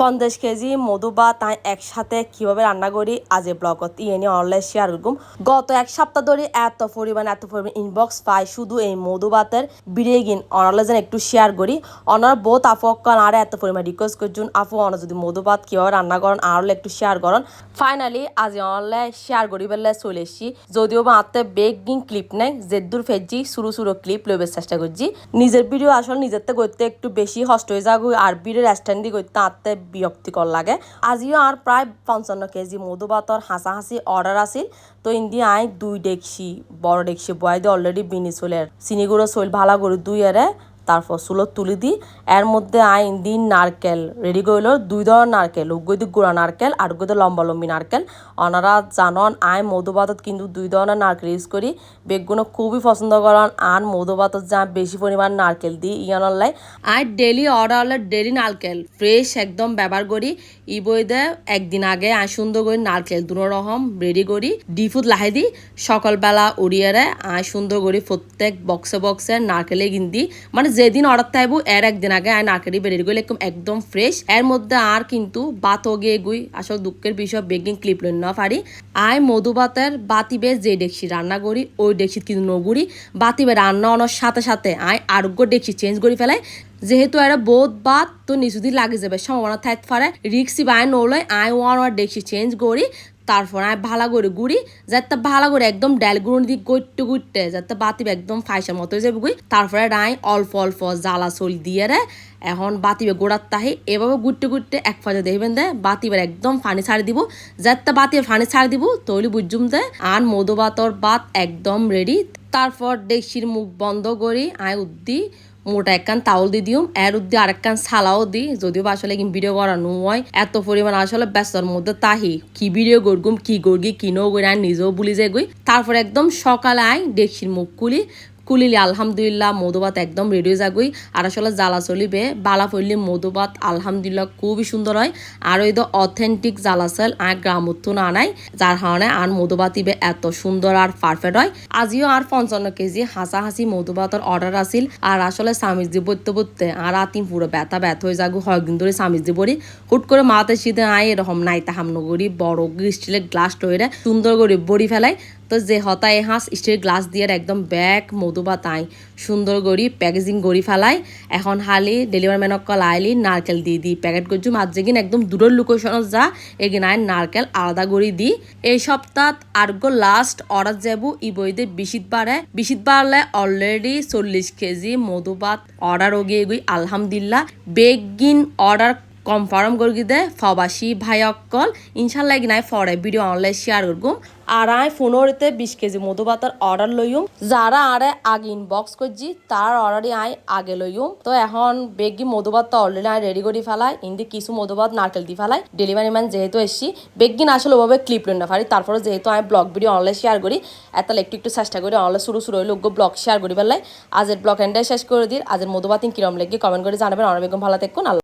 পঞ্চাশ কেজি মধু বা তাই একসাথে কীভাবে রান্না করি আজ এ ব্লগত ইয়ে নিয়ে অনলাইন শেয়ার করুম গত এক সপ্তাহ ধরে এত পরিমাণ এত পরিমাণ ইনবক্স পাই শুধু এই মধু ভাতের বিড়িয়ে গিন অনলাইন একটু শেয়ার করি। অনার বহুত আফকান আর এত পরিমাণ রিকোয়েস্ট করছুন। আপু অন যদি মধু ভাত কীভাবে রান্না করেন আর একটু শেয়ার করেন। ফাইনালি আজ অনলাইন শেয়ার করি বেলা চলে এসছি। যদিও বা আত্মে বেগ ক্লিপ নেই, জেদ্দুর ফেজি শুরু শুরু ক্লিপ লইবার চেষ্টা করছি। নিজের ভিডিও আসলে নিজের করতে একটু বেশি কষ্ট হয়ে যাগো আর ভিডিও স্ট্যান্ডি করতে আত্মে বিরক্তিকর লাগে। আজিও আর প্রায় পঞ্চান্ন কেজি মধু ভাতর হাসা হাসি অর্ডার আছিল। তো ইন্দি আই দুই ডেকসি বড় ডেকসি বয়াই দিয়ে অলরেডি বিনি চলে চিনি গুঁড়ো চল ভালো করে দুই এরে তারপর চুলত তুলি দি এর মধ্যে আই দিন, নারকেল রেডি করল দুই ধরনের নারকেল উগ্গদি গুঁড়া নারকেল আর উগ্গদি লম্বা লম্বি নারকেল। ওনারা জানন আই মধুবাতত কিন্তু দুই ধরনের নারকেল ইউজ করি। বেগুনো খুবই পছন্দ করেন আর মধুবাতত যা বেশি পরিমাণ নারকেল দিই লাই আই ডেলি অর্ডার হলে ডেলি নারকেল, ফ্রেশ একদম ব্যবহার করি। ই বই দে একদিন আগে আই সুন্দর করে নারকেল, দুনো রকম, রেডি করি। ডিফুত লাহে দিই, সকালবেলা উড়িয়ারে আই সুন্দর করে প্রত্যেক বক্সে বক্সে নারকেলে গিন্দি। মানে যেদিন অর্ডার থাকব এর একদিন আগে আই নারকেলি বেরিয়ে গেলে একদম ফ্রেশ এর মধ্যে আর কিন্তু বাত গিয়ে গুই, আসল দুঃখের বিষয় বেগিং ক্লিপ লই না পারি। আই মধুবাতের বাতিবে যে ডেকসি রান্না করি, ওই ডেকসি কিন্তু নগুড়ি বাতিবে রান্না অনার সাথে সাথে আই আরোগ্য ডেকসি চেঞ্জ করে ফেলাই যেহেতু এরা বোধ বাদ তো নিচুদি লাগে যাবে, সম্ভাবনা থাকতে পারে। রিক্সি বাই নলয় আই ওয়ান ওয়ার ডেকসি চেঞ্জ করি। তারপর আমি ভালো করে গুড়ি, যাতে ভালো করে একদম ডাল গুঁড়ো দিয়ে গইটে গুইটে যাতে বাতিব একদম ফাইসার মতো হয়ে যাবে গুই তারপরে রাই অল্প অল্প জ্বালা চল দিয়ে রে, এখন বাতিবে গোড়ার তাহে এভাবে গুটতে গুটতে এক ফাজে দেখবেন দে বাতিবার একদম পানি ছাড়ি দিব। যাতে বাতিবার পানি ছাড়ি দিব তৈলি বুঝুম দে, আর মধু বাতর বাত একদম রেডি তারপর ডেকসির মুখ বন্ধ করি, আয় উদ্দি। মোটা একখান তাউল দিয়ে দিও, এর উদ্দি আরেকখান সালাও দিই, যদিও বা আসলে কিন্তু ভিডিও করানো হয় এত পরিমাণ আসলে ব্যস্তর মধ্যে তাহি। কি ভিডিও গড়গুম কি গড়গি কিনো গড়ি আর নিজেও বুলি যে গই তারপর একদম সকালে আই ডেকসির মুখ কুলি কুলিলি, আলহামদুলিল্লাহ, মধুবাত একদম রেডি যাগুই। আর আসলে জ্বালা চলিবে, বালা ফইলি মধুবাত আলহামদুলিল্লাহ খুবই সুন্দর হয়। আর ওই তো অথেন্টিক জ্বালা চাল আর গ্রামত্ব না নাই যার কারণে আর মধুবাতিবে এত সুন্দর আর পারফেক্ট হয়। আজিও আর পঞ্চান্ন কেজি হাসা হাসি মধুবাতর অর্ডার আছিল। আর আসলে স্বামীজ দি বলতে আর আতিম পুরো ব্যথা ব্যথা হয়ে যাগু হয়দিন ধরে স্বামীজ বলি হুট করে মাথায় শীতে আয়, এরকম নাই তাহাম হামনগরি বড় স্টিলের গ্লাস টইরে সুন্দর করে বড়ি ফেলাই। তো যে হতায় হাঁস, স্টিল গ্লাস দিয়ে একদম ব্যাগ, মধু বা তাই। সুন্দর করি প্যাকেজিং করি ফেলাই। এখন হালি, ডেলিভারি ম্যানক কল আইলি, নারকেল দিয়ে দিই প্যাকেট করছু মাঝ যেগিন একদম দূরের লোকেশনত যা। এগিন আয় নারকেল, আলাদা করি দি। এই সপ্তাহ আরগো লাস্ট অর্ডার যাব, ই বইতে বিশিত বারে বিশিত বাড়লে অলরেডি চল্লিশ কেজি মধুবাত অর্ডার ওগিয়ে গই, আলহামদুলিল্লাহ। বেগিন অর্ডার কনফার্ম করি দে, ফবাসি ভাই অকল ইনশাল্লাহ নাই ফরে, ভিডিও অনলাইন শেয়ার করগুম। আর আই ফোনরিতে বিশ কেজি মধুবাতার অর্ডার লইম যারা আরে আগে ইনবক্স করছি তার অর্ডারই আই আগে লইম তো এখন বেগি মধুবাত তো অলরেডি আই রেডি করে ফেলাই, ইন্দি কিছু মধুবাত নারকেল দি ফেলাই। ডেলিভারি ম্যান যেহেতু এসছি বেগিন আসলে ওভাবে ক্লিপ লই না পারি। তারপরে যেহেতু আমি ব্লগ ভিডিও অনলাইন শেয়ার করি এত একটু একটু চেষ্টা করি অনলাইন শুরু শুরু হইলে ব্লগ শেয়ার করি ফেলাই। আজের ব্লগ এন্ডাই শেষ করে দিই আজের মধু মধুবাতিন কিরম লেগে কমেন্ট করে জানাবেন। অনেক ভালো থাকুন, আল্লাহ